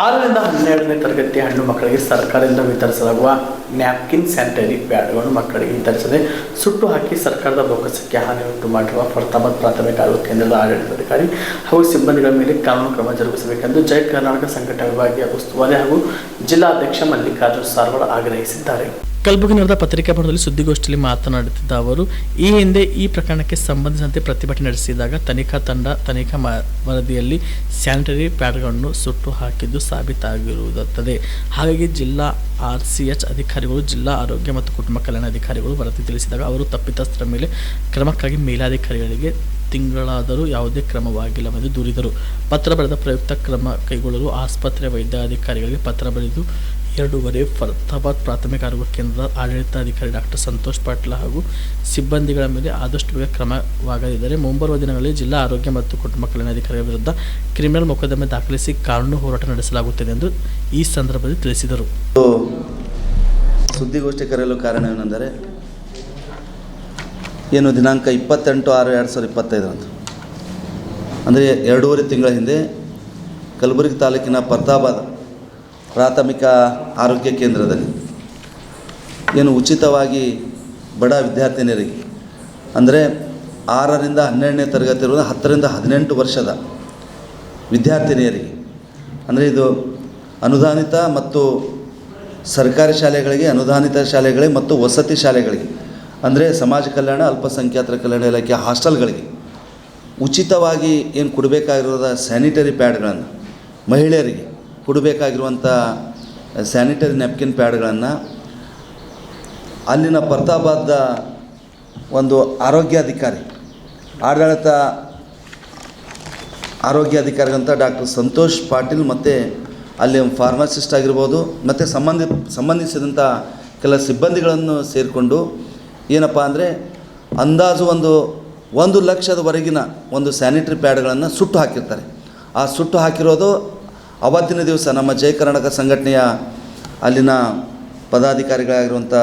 ಆರರಿಂದ ಹನ್ನೆರಡನೇ ತರಗತಿ ಹಣ್ಣು ಮಕ್ಕಳಿಗೆ ಸರ್ಕಾರದಿಂದ ವಿತರಿಸಲಾಗುವ ನ್ಯಾಪ್ಕಿನ್ ಸ್ಯಾನಿಟರಿ ಪ್ಯಾಡ್ಗಳನ್ನು ಮಕ್ಕಳಿಗೆ ವಿತರಿಸದೆ ಸುಟ್ಟು ಹಾಕಿ ಸರ್ಕಾರದ ಬೊಕ್ಕಸಕ್ಕೆ ಹಾನಿ ಉಂಟು ಮಾಡಿರುವ ಫರ್ತಾಬಾದ್ ಪ್ರಾಥಮಿಕ ಆರೋಗ್ಯ ಕೇಂದ್ರದ ಆಡಳಿತಾಧಿಕಾರಿ ಹಾಗೂ ಸಿಬ್ಬಂದಿಗಳ ಮೇಲೆ ಕಾನೂನು ಕ್ರಮ ಜರುಗಿಸಬೇಕೆಂದು ಜೈ ಕರ್ನಾಟಕ ಸಂಘಟನಾ ವಿಭಾಗೀಯ ಉಸ್ತುವಾರಿ ಹಾಗೂ ಜಿಲ್ಲಾಧ್ಯಕ್ಷ ಮಲ್ಲಿಕಾರ್ಜುನ್ ಸಾರ್ವಡ್ ಆಗ್ರಹಿಸಿದ್ದಾರೆ. ಕಲಬುರಗಿ ನಡೆದ ಪತ್ರಿಕಾಭವನದಲ್ಲಿ ಸುದ್ದಿಗೋಷ್ಠಿಯಲ್ಲಿ ಮಾತನಾಡುತ್ತಿದ್ದ ಅವರು, ಈ ಹಿಂದೆ ಈ ಪ್ರಕರಣಕ್ಕೆ ಸಂಬಂಧಿಸಿದಂತೆ ಪ್ರತಿಭಟನೆ ನಡೆಸಿದಾಗ ತನಿಖಾ ತಂಡ, ತನಿಖಾ ವರದಿಯಲ್ಲಿ ಸ್ಯಾನಿಟರಿ ಪ್ಯಾಡ್ಗಳನ್ನು ಸುಟ್ಟು ಹಾಕಿದ್ದು ಸಾಬೀತಾಗಿರುತ್ತದೆ. ಹಾಗಾಗಿ ಜಿಲ್ಲಾ ಆರ್ ಸಿ ಎಚ್ ಅಧಿಕಾರಿಗಳು, ಜಿಲ್ಲಾ ಆರೋಗ್ಯ ಮತ್ತು ಕುಟುಂಬ ಕಲ್ಯಾಣ ಅಧಿಕಾರಿಗಳು ವರದಿ ತಿಳಿಸಿದಾಗ ಅವರು ತಪ್ಪಿತಸ್ಥರ ಮೇಲೆ ಕ್ರಮಕ್ಕಾಗಿ ಮೇಲಾಧಿಕಾರಿಗಳಿಗೆ ತಿಂಗಳಾದರೂ ಯಾವುದೇ ಕ್ರಮವಾಗಿಲ್ಲವೆಂದು ದೂರಿದರು. ಪತ್ರ ಬರೆದ ಪ್ರಯುಕ್ತ ಕ್ರಮ ಕೈಗೊಳ್ಳಲು ಆಸ್ಪತ್ರೆ ವೈದ್ಯಾಧಿಕಾರಿಗಳಿಗೆ ಪತ್ರ ಬರೆದು ಎರಡೂವರೆ ಫರ್ತಾಬಾದ್ ಪ್ರಾಥಮಿಕ ಆರೋಗ್ಯ ಕೇಂದ್ರದ ಆಡಳಿತಾಧಿಕಾರಿ ಡಾಕ್ಟರ್ ಸಂತೋಷ್ ಪಾಟೀಲ್ ಹಾಗೂ ಸಿಬ್ಬಂದಿಗಳ ಮೇಲೆ ಆದಷ್ಟು ಬೇಗ ಕ್ರಮವಾಗದಿದ್ದರೆ ಮುಂಬರುವ ದಿನಗಳಲ್ಲಿ ಜಿಲ್ಲಾ ಆರೋಗ್ಯ ಮತ್ತು ಕುಟುಂಬ ಕಲ್ಯಾಣಾಧಿಕಾರಿಗಳ ವಿರುದ್ಧ ಕ್ರಿಮಿನಲ್ ಮೊಕದ್ದಮೆ ದಾಖಲಿಸಿ ಕಾನೂನು ಹೋರಾಟ ನಡೆಸಲಾಗುತ್ತದೆ ಎಂದು ಈ ಸಂದರ್ಭದಲ್ಲಿ ತಿಳಿಸಿದರು. ಸುದ್ದಿಗೋಷ್ಠಿ ಕರೆಯಲು ಕಾರಣವೇನೆಂದರೆ ಏನು ದಿನಾಂಕ ಇಪ್ಪತ್ತೆಂಟು ಆರು ಎರಡು ಸಾವಿರದ ಇಪ್ಪತ್ತೈದರಂದು ಅಂದರೆ ಎರಡೂವರೆ ತಿಂಗಳ ಹಿಂದೆ ಕಲಬುರಗಿ ತಾಲೂಕಿನ ಪರ್ತಾಬಾದ್ ಪ್ರಾಥಮಿಕ ಆರೋಗ್ಯ ಕೇಂದ್ರದಲ್ಲಿ. ಏನು ಉಚಿತವಾಗಿ ಬಡ ವಿದ್ಯಾರ್ಥಿನಿಯರಿಗೆ, ಅಂದರೆ ಆರರಿಂದ ಹನ್ನೆರಡನೇ ತರಗತಿ ಇರುವ ಹತ್ತರಿಂದ ಹದಿನೆಂಟು ವರ್ಷದ ವಿದ್ಯಾರ್ಥಿನಿಯರಿಗೆ, ಅಂದರೆ ಇದು ಅನುದಾನಿತ ಮತ್ತು ಸರ್ಕಾರಿ ಶಾಲೆಗಳಿಗೆ, ಅನುದಾನಿತ ಶಾಲೆಗಳಿಗೆ ಮತ್ತು ವಸತಿ ಶಾಲೆಗಳಿಗೆ, ಅಂದರೆ ಸಮಾಜ ಕಲ್ಯಾಣ, ಅಲ್ಪಸಂಖ್ಯಾತರ ಕಲ್ಯಾಣ ಇಲಾಖೆ ಹಾಸ್ಟೆಲ್ಗಳಿಗೆ ಉಚಿತವಾಗಿ ಏನು ಕೊಡಬೇಕಾಗಿರೋದ ಸ್ಯಾನಿಟರಿ ಪ್ಯಾಡ್ಗಳನ್ನು ಮಹಿಳೆಯರಿಗೆ ಕೊಡಬೇಕಾಗಿರುವಂಥ ಸ್ಯಾನಿಟರಿ ನ್ಯಾಪ್ಕಿನ್ ಪ್ಯಾಡ್ಗಳನ್ನು ಅಲ್ಲಿನ ಪರ್ತಾಬಾದ್ದ ಒಂದು ಆರೋಗ್ಯಾಧಿಕಾರಿ, ಆಡಳಿತ ಆರೋಗ್ಯಾಧಿಕಾರಿಗಂತ ಡಾಕ್ಟರ್ ಸಂತೋಷ್ ಪಾಟೀಲ್ ಮತ್ತು ಅಲ್ಲಿ ಫಾರ್ಮಸಿಸ್ಟ್ ಆಗಿರ್ಬೋದು, ಮತ್ತು ಸಂಬಂಧಿ ಸಂಬಂಧಿಸಿದಂಥ ಕೆಲ ಸಿಬ್ಬಂದಿಗಳನ್ನು ಸೇರಿಕೊಂಡು ಏನಪ್ಪ ಅಂದರೆ ಅಂದಾಜು ಒಂದು ಒಂದು ಲಕ್ಷದವರೆಗಿನ ಒಂದು ಸ್ಯಾನಿಟರಿ ಪ್ಯಾಡ್ಗಳನ್ನು ಸುಟ್ಟು ಹಾಕಿರ್ತಾರೆ. ಆ ಸುಟ್ಟು ಹಾಕಿರೋದು ಅವತ್ತಿನ ದಿವಸ ನಮ್ಮ ಜಯ ಕರ್ನಾಟಕ ಸಂಘಟನೆಯ ಅಲ್ಲಿನ ಪದಾಧಿಕಾರಿಗಳಾಗಿರುವಂಥ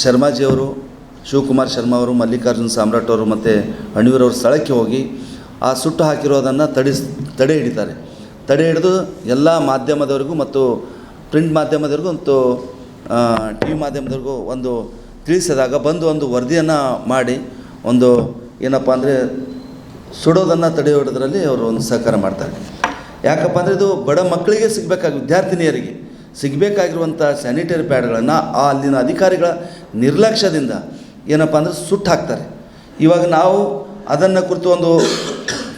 ಶರ್ಮಾಜಿಯವರು ಶಿವಕುಮಾರ್ ಶರ್ಮಾ ಅವರು, ಮಲ್ಲಿಕಾರ್ಜುನ್ ಸಾಮ್ರಾಟ್ ಅವರು ಮತ್ತು ಅಣಿವರವರು ಸ್ಥಳಕ್ಕೆ ಹೋಗಿ ಆ ಸುಟ್ಟು ಹಾಕಿರೋದನ್ನು ತಡಿಸ್ ತಡೆ ಹಿಡಿತಾರೆ. ತಡೆ ಹಿಡಿದು ಎಲ್ಲ ಮಾಧ್ಯಮದವರಿಗೂ ಮತ್ತು ಪ್ರಿಂಟ್ ಮಾಧ್ಯಮದವರಿಗೂ ಮತ್ತು ಟಿ ವಿ ಮಾಧ್ಯಮದವ್ರಿಗೂ ಒಂದು ತಿಳಿಸಿದಾಗ ಬಂದು ಒಂದು ವರದಿಯನ್ನು ಮಾಡಿ ಒಂದು ಏನಪ್ಪ ಅಂದರೆ ಸುಡೋದನ್ನು ತಡೆ ಹಿಡಿದ್ರಲ್ಲಿ ಅವರು ಒಂದು ಸಹಕಾರ ಮಾಡ್ತಾರೆ. ಯಾಕಪ್ಪ ಅಂದರೆ ಇದು ಬಡ ಮಕ್ಕಳಿಗೆ ಸಿಗಬೇಕಾಗಿ, ವಿದ್ಯಾರ್ಥಿನಿಯರಿಗೆ ಸಿಗಬೇಕಾಗಿರುವಂಥ ಸ್ಯಾನಿಟರಿ ಪ್ಯಾಡ್ಗಳನ್ನು ಆ ಅಲ್ಲಿನ ಅಧಿಕಾರಿಗಳ ನಿರ್ಲಕ್ಷ್ಯದಿಂದ ಏನಪ್ಪ ಅಂದರೆ ಸುಟ್ಟು ಹಾಕ್ತಾರೆ. ಇವಾಗ ನಾವು ಅದನ್ನು ಕುರಿತು ಒಂದು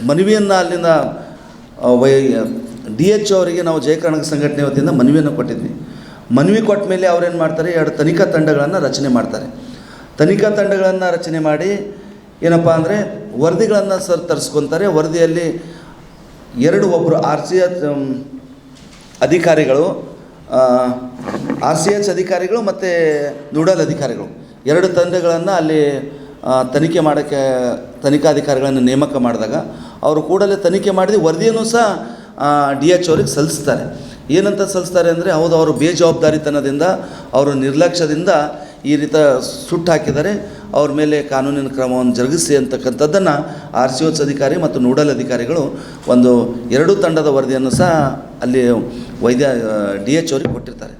ಮನವಿಯನ್ನು ಅಲ್ಲಿನ ವೈ, ಡಿ ಎಚ್ ಅವರಿಗೆ ನಾವು ಜಯಕರ್ನಾಟಕ ಸಂಘಟನೆ ವತಿಯಿಂದ ಮನವಿಯನ್ನು ಕೊಟ್ಟಿದ್ವಿ. ಮನವಿ ಕೊಟ್ಟ ಮೇಲೆ ಅವ್ರೇನು ಮಾಡ್ತಾರೆ, ಎರಡು ತನಿಖಾ ತಂಡಗಳನ್ನು ರಚನೆ ಮಾಡ್ತಾರೆ. ತನಿಖಾ ತಂಡಗಳನ್ನು ರಚನೆ ಮಾಡಿ ಏನಪ್ಪ ಅಂದರೆ ವರದಿಗಳನ್ನು ಸರ್ ತರಿಸ್ಕೊತಾರೆ. ವರದಿಯಲ್ಲಿ ಎರಡು ಒಬ್ಬರು ಆರ್ ಸಿ ಎಚ್ ಅಧಿಕಾರಿಗಳು ಆರ್ ಸಿ ಎಚ್ ಅಧಿಕಾರಿಗಳು ಮತ್ತು ನೂಡಲ್ ಅಧಿಕಾರಿಗಳು. ಎರಡು ತಂಡಗಳನ್ನು ಅಲ್ಲಿ ತನಿಖೆ ಮಾಡೋಕ್ಕೆ, ತನಿಖಾಧಿಕಾರಿಗಳನ್ನು ನೇಮಕ ಮಾಡಿದಾಗ ಅವರು ಕೂಡಲೇ ತನಿಖೆ ಮಾಡಿದ ವರದಿಯನ್ನು ಸಹ ಡಿ ಎಚ್ ಅವ್ರಿಗೆ ಸಲ್ಲಿಸ್ತಾರೆ. ಏನಂತ ಸಲ್ಲಿಸ್ತಾರೆ ಅಂದರೆ ಹೌದು, ಅವರು ಬೇಜವಾಬ್ದಾರಿತನದಿಂದ, ಅವರು ನಿರ್ಲಕ್ಷ್ಯದಿಂದ ಈ ರೀತಿ ಸುಟ್ಟು ಹಾಕಿದ್ದಾರೆ ಅವ್ರ ಮೇಲೆ ಕಾನೂನಿನ ಕ್ರಮವನ್ನು ಜರುಗಿಸಿ ಅಂತಕ್ಕಂಥದ್ದನ್ನು ಆರ್ ಸಿ ಓಸ್ ಅಧಿಕಾರಿ ಮತ್ತು ನೋಡಲ್ ಅಧಿಕಾರಿಗಳು ಒಂದು ಎರಡು ತಂಡದ ವರದಿಯನ್ನು ಸಹ ಅಲ್ಲಿ ವೈದ್ಯ ಡಿ ಎಚ್ ಅವರಿಗೆ ಕೊಟ್ಟಿರ್ತಾರೆ.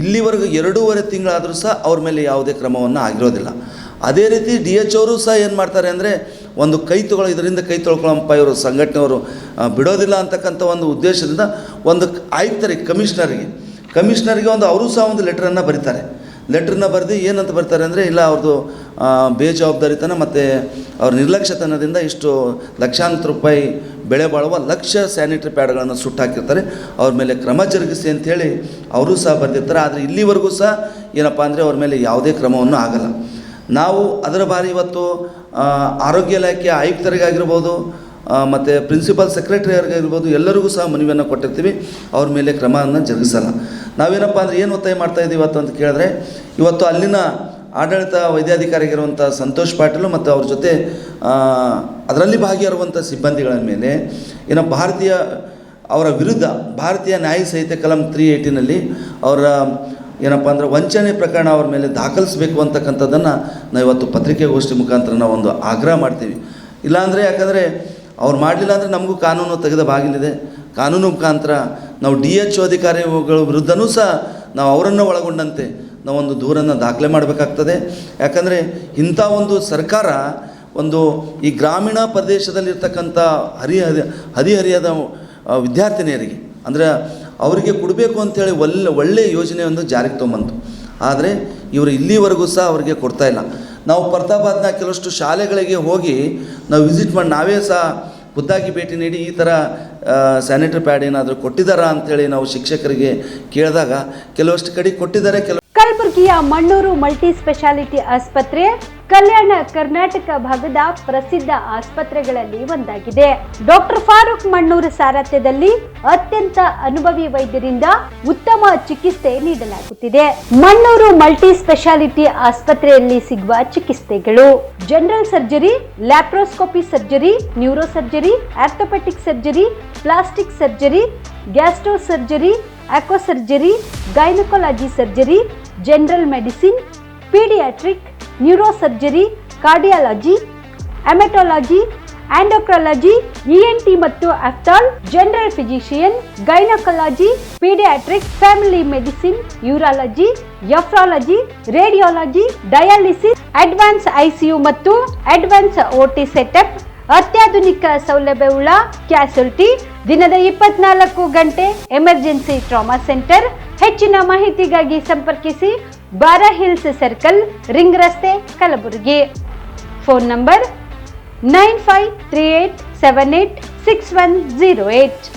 ಇಲ್ಲಿವರೆಗೂ ಎರಡೂವರೆ ತಿಂಗಳಾದರೂ ಸಹ ಅವ್ರ ಮೇಲೆ ಯಾವುದೇ ಕ್ರಮವನ್ನು ಆಗಿರೋದಿಲ್ಲ. ಅದೇ ರೀತಿ ಡಿ ಎಚ್ ಅವರು ಸಹ ಏನು ಮಾಡ್ತಾರೆ ಅಂದರೆ ಒಂದು ಕೈ ತೊಗೊಳ್ಳೋ ಇದರಿಂದ ಕೈ ತೊಳ್ಕೊಳ್ಳೋಪ್ಪ ಇವರು ಸಂಘಟನೆಯವರು ಬಿಡೋದಿಲ್ಲ ಅಂತಕ್ಕಂಥ ಒಂದು ಉದ್ದೇಶದಿಂದ ಒಂದು ಆಯುಕ್ತರಿಗೆ, ಕಮಿಷನರಿಗೆ ಕಮಿಷನರಿಗೆ ಒಂದು ಅವರು ಸಹ ಒಂದು ಲೆಟ್ರನ್ನು ಬರೀತಾರೆ. ಲೆಟ್ರನ್ನ ಬರೆದು ಏನಂತ ಬರ್ತಾರೆ ಅಂದರೆ, ಇಲ್ಲ ಅವ್ರದ್ದು ಬೇಜವಾಬ್ದಾರಿತನ ಮತ್ತು ಅವ್ರ ನಿರ್ಲಕ್ಷ್ಯತನದಿಂದ ಇಷ್ಟು ಲಕ್ಷಾಂತರ ರೂಪಾಯಿ ಬೆಳೆ ಬಾಳುವ ಲಕ್ಷ ಸ್ಯಾನಿಟರಿ ಪ್ಯಾಡ್ಗಳನ್ನು ಸುಟ್ಟಾಕಿರ್ತಾರೆ. ಅವ್ರ ಮೇಲೆ ಕ್ರಮ ಜರುಗಿಸಿ ಅಂಥೇಳಿ ಅವರು ಸಹ ಬರೆದಿರ್ತಾರೆ. ಆದರೆ ಇಲ್ಲಿವರೆಗೂ ಸಹ ಏನಪ್ಪ ಅಂದರೆ ಅವ್ರ ಮೇಲೆ ಯಾವುದೇ ಕ್ರಮವನ್ನು ಆಗಲ್ಲ. ನಾವು ಅದರ ಬಾರಿ ಇವತ್ತು ಆರೋಗ್ಯ ಇಲಾಖೆ ಆಯುಕ್ತರಿಗಾಗಿರ್ಬೋದು ಮತ್ತು ಪ್ರಿನ್ಸಿಪಲ್ ಸೆಕ್ರೆಟರಿಯರಿಗಾಗಿರ್ಬೋದು ಎಲ್ಲರಿಗೂ ಸಹ ಮನವಿಯನ್ನು ಕೊಟ್ಟಿರ್ತೀವಿ. ಅವ್ರ ಮೇಲೆ ಕ್ರಮವನ್ನು ಜರುಗಿಸಲ್ಲ. ನಾವೇನಪ್ಪ ಅಂದರೆ ಏನು ಒತ್ತಾಯ ಮಾಡ್ತಾ ಇದ್ದೀವಿ ಇವತ್ತು ಅಂತ ಕೇಳಿದ್ರೆ, ಇವತ್ತು ಅಲ್ಲಿನ ಆಡಳಿತ ವೈದ್ಯಾಧಿಕಾರಿಗಿರುವಂಥ ಸಂತೋಷ್ ಪಾಟೀಲು ಮತ್ತು ಅವ್ರ ಜೊತೆ ಅದರಲ್ಲಿ ಭಾಗಿಯಾಗಿರುವಂಥ ಸಿಬ್ಬಂದಿಗಳ ಮೇಲೆ, ಏನೋ ಭಾರತೀಯ ಅವರ ವಿರುದ್ಧ, ಭಾರತೀಯ ನ್ಯಾಯ ಸಂಹಿತೆ ಕಲಂ ತ್ರೀ ಏಯ್ಟಿನಲ್ಲಿ ಅವರ, ಏನಪ್ಪ ಅಂದರೆ ವಂಚನೆ ಪ್ರಕರಣ ಅವ್ರ ಮೇಲೆ ದಾಖಲಿಸಬೇಕು ಅಂತಕ್ಕಂಥದ್ದನ್ನು ನಾವು ಇವತ್ತು ಪತ್ರಿಕೆಗೋಷ್ಠಿ ಮುಖಾಂತರ ನಾವು ಒಂದು ಆಗ್ರಹ ಮಾಡ್ತೀವಿ. ಇಲ್ಲಾಂದರೆ ಯಾಕಂದರೆ ಅವ್ರು ಮಾಡಲಿಲ್ಲ ಅಂದರೆ ನಮಗೂ ಕಾನೂನು ತೆಗೆದ ಬಾಗಿಲಿದೆ. ಕಾನೂನು ಮುಖಾಂತರ ನಾವು ಡಿ ಎಚ್ ಅಧಿಕಾರಿಗಳ ವಿರುದ್ಧನೂ ಸಹ ನಾವು ಅವರನ್ನು ಒಳಗೊಂಡಂತೆ ನಾವೊಂದು ದೂರನ್ನು ದಾಖಲೆ ಮಾಡಬೇಕಾಗ್ತದೆ. ಯಾಕಂದರೆ ಇಂಥ ಒಂದು ಸರ್ಕಾರ ಒಂದು ಈ ಗ್ರಾಮೀಣ ಪ್ರದೇಶದಲ್ಲಿರ್ತಕ್ಕಂಥ ಹರಿ ಹದಿ ಹದಿಹರಿಯದ ವಿದ್ಯಾರ್ಥಿನಿಯರಿಗೆ, ಅಂದರೆ ಅವರಿಗೆ ಕೊಡಬೇಕು ಅಂಥೇಳಿ ಒಳ್ಳೆ ಒಳ್ಳೆಯ ಯೋಜನೆಯೊಂದು ಜಾರಿಗೆ ತೊಗೊಂಬಂತು. ಆದರೆ ಇವರು ಇಲ್ಲಿವರೆಗೂ ಸಹ ಅವರಿಗೆ ಕೊಡ್ತಾ ಇಲ್ಲ. ನಾವು ಪ್ರತಾಪಾದ್ನ ಕೆಲವಷ್ಟು ಶಾಲೆಗಳಿಗೆ ಹೋಗಿ ನಾವು ವಿಸಿಟ್ ಮಾಡಿ ನಾವೇ ಸಹ ಖುದ್ದಾಗಿ ಭೇಟಿ ನೀಡಿ ಈ ಥರ ಸ್ಯಾನಿಟರಿ ಪ್ಯಾಡ್ ಏನಾದರೂ ಕೊಟ್ಟಿದ್ದಾರಾ ಅಂತೇಳಿ ನಾವು ಶಿಕ್ಷಕರಿಗೆ ಕೇಳಿದಾಗ ಕೆಲವಷ್ಟು ಕಡೆ ಕೊಟ್ಟಿದ್ದಾರೆ, ಕೆಲವು ಕಲಬುರಗಿಯ ಮಣ್ಣೂರು ಮಲ್ಟಿ ಸ್ಪೆಷಾಲಿಟಿ ಆಸ್ಪತ್ರೆ, ಕಲ್ಯಾಣ ಕರ್ನಾಟಕ ಭಾಗದ ಪ್ರಸಿದ್ಧ ಆಸ್ಪತ್ರೆಗಳಲ್ಲಿ ಒಂದಾಗಿದೆ. ಡಾಕ್ಟರ್ ಫಾರೂಕ್ ಮಣ್ಣೂರು ಸಾರಥ್ಯದಲ್ಲಿ ಅತ್ಯಂತ ಅನುಭವಿ ವೈದ್ಯರಿಂದ ಉತ್ತಮ ಚಿಕಿತ್ಸೆ ನೀಡಲಾಗುತ್ತಿದೆ. ಮಣ್ಣೂರು ಮಲ್ಟಿ ಸ್ಪೆಷಾಲಿಟಿ ಆಸ್ಪತ್ರೆಯಲ್ಲಿ ಸಿಗುವ ಚಿಕಿತ್ಸೆಗಳು general surgery laparoscopy surgery neuro surgery orthopaedic surgery plastic surgery gastro surgery एक्ो surgery gynaecology surgery general medicine paediatric neuro surgery cardiology haematology endocrinology ENT ಮತ್ತು ಅಫ್ಟಾಲ್ general physician gynaecology paediatric family medicine urology nephrology radiology dialysis advance ICU ಮತ್ತು advance OT setup ಅತ್ಯಾಧುನಿಕ ಸೌಲಭ್ಯವುಳ್ಳ ಕ್ಯಾಸುಲ್ಟಿ ದಿನದ ಇಪ್ಪತ್ನಾಲ್ಕು ಗಂಟೆ emergency trauma centre ಹೆಚ್ಚಿನ ಮಾಹಿತಿಗಾಗಿ ಸಂಪರ್ಕಿಸಿ ಬಾರಾ ಹಿಲ್ಸ್ ಸರ್ಕಲ್ ರಿಂಗ್ ರಸ್ತೆ, Kalaburagi. Phone number nine five three eight seven eight six one zero eight